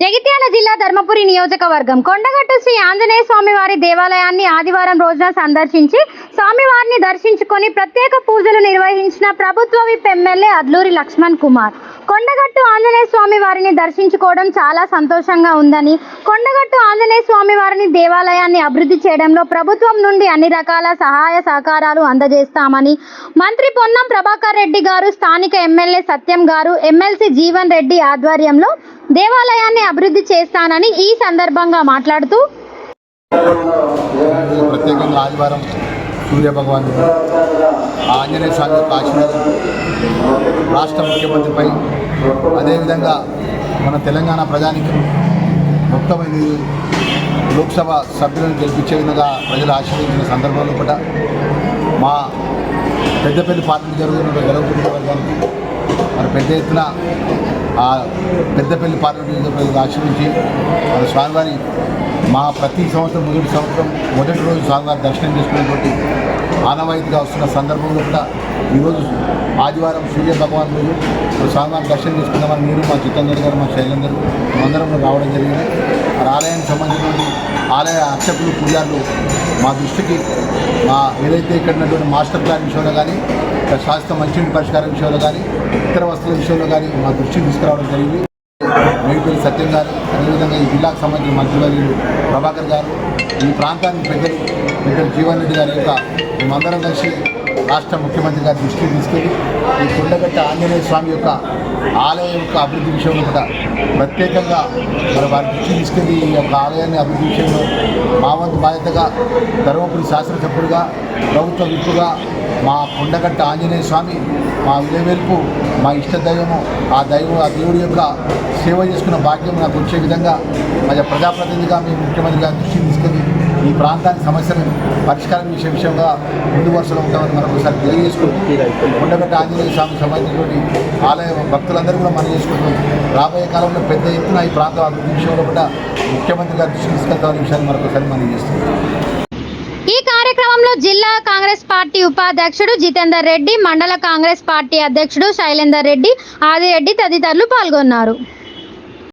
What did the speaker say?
జగిత్యాల జిల్లా ధర్మపురి నియోజకవర్గం. కొండగట్టు శ్రీ ఆంజనేయ స్వామి వారి దేవాలయాన్ని ఆదివారం రోజున సందర్శించి స్వామివారిని దర్శించుకొని ప్రత్యేక పూజలు నిర్వహించిన ప్రభుత్వ విప్ ఎమ్మెల్యే అద్లూరి లక్ష్మణ్ కుమార్. కొండగట్టు ఆంజనేయ స్వామి వారిని దర్శించుకోవడం చాలా సంతోషంగా ఉందని కొండగట్టు ఆంజనేయ స్వామి వారిని దేవాలయాన్ని అభివృద్ధి చేయడంలో ప్రభుత్వం నుండి అన్ని రకాల సహాయ సహకారాలు అందజేస్తామని మంత్రి పొన్నం ప్రభాకర్ రెడ్డి గారు స్థానిక ఎమ్మెల్యే సత్యం గారు ఎమ్మెల్సీ జీవన్ రెడ్డి ఆధ్వర్యంలో దేవాలయాన్ని అభివృద్ధి చేస్తానని ఈ సందర్భంగా మాట్లాడుతూ ప్రత్యేకంగా ఆదివారం సూర్య భగవాన్ ఆంజనేయ స్వామి యొక్క ఆశీర్వాదం రాష్ట్ర ముఖ్యమంత్రిపై అదేవిధంగా మన తెలంగాణ ప్రజానికి మొత్తం ఇది లోక్సభ సభ్యులను గెలిపించే విధంగా ప్రజలు ఆశీర్వదించిన సందర్భంలో కూడా మా పెద్ద పెద్ద పార్టీలు జరుగుతున్న గెలవకుండా వర్గానికి మరి పెద్ద ఎత్తున ఆ పెద్దపల్లి పార్లమెంట్ ఆశ్రమించి స్వామివారి మా ప్రతి సంవత్సరం మొదటి సంవత్సరం మొదటి రోజు స్వామివారి దర్శనం చేసుకునేటువంటి ఆనవాయితీగా వస్తున్న సందర్భంలో కూడా ఈరోజు ఆదివారం సూర్య భగవాన్ రోజు స్వామివారి దర్శనం చేసుకున్నామని మీరు మా జితేందర్ గారు మా శైలేందర్ అందరం రావడం జరిగింది. మరి ఆలయానికి సంబంధించినటువంటి ఆలయ అర్చకులు పూజారులు మా దృష్టికి మా ఏదైతే ఇక్కడ ఉన్నటువంటి మాస్టర్ ప్లాన్ విషయంలో కానీ శాస్త్ర మంచి పరిష్కారం విషయంలో కానీ ఇతర వస్తువుల విషయంలో కానీ మా దృష్టికి తీసుకురావడం జరిగింది. మేడిపల్లి సత్యం గారు అదేవిధంగా ఈ జిల్లాకు సంబంధించిన మంత్రివర్యులు ప్రభాకర్ గారు ఈ ప్రాంతానికి పెద్దలు పెద్దలు జీవన్ రెడ్డి గారి యొక్క మేమందరం కలిసి రాష్ట్ర ముఖ్యమంత్రి గారి దృష్టికి తీసుకెళ్ళి ఈ కొండగట్ట ఆంజనేయ స్వామి యొక్క ఆలయం యొక్క అభివృద్ధి విషయంలో కూడా ప్రత్యేకంగా మరి వారి దృష్టి తీసుకెళ్ళి ఈ యొక్క ఆలయాన్ని అభివృద్ధి విషయంలో మా వంతు బాధ్యతగా ధర్మపురి శాసనసభ్యుడిగా ప్రభుత్వ విప్పుగా మా కొండగట్ట ఆంజనేయ స్వామి మా విలవేల్పు మా ఇష్ట దైవము ఆ దైవం ఆ దేవుడి యొక్క సేవ చేసుకున్న భాగ్యం నాకు వచ్చే విధంగా మా ప్రజాప్రతినిధిగా మీ ముఖ్యమంత్రి గారి దృష్టికి తీసుకెళ్ళి ఈ ప్రాంతానికి సమస్యలు పరిష్కారం చేసే విషయంగా ముందు వరుసలో ఉంటామని మనం ఒకసారి తెలియజేసుకుంటూ కొండగట్ట ఆంజనేయ స్వామి సంబంధించినటువంటి ఆలయ భక్తులందరూ కూడా మనం చేసుకుంటూ రాబోయే కాలంలో పెద్ద ఎత్తున ఈ ప్రాంతం అభివృద్ధి విషయంలో కూడా ముఖ్యమంత్రి గారు దృష్టికి తీసుకెళ్తామనే విషయాన్ని మరొకసారి మనం చేస్తున్నాం. ఈ కార్యక్రమంలో జిల్లా కాంగ్రెస్ పార్టీ ఉపాధ్యక్షుడు జితేందర్ రెడ్డి మండల కాంగ్రెస్ పార్టీ అధ్యక్షుడు శైలేందర్ రెడ్డి ఆదిరెడ్డి తదితరులు పాల్గొన్నారు.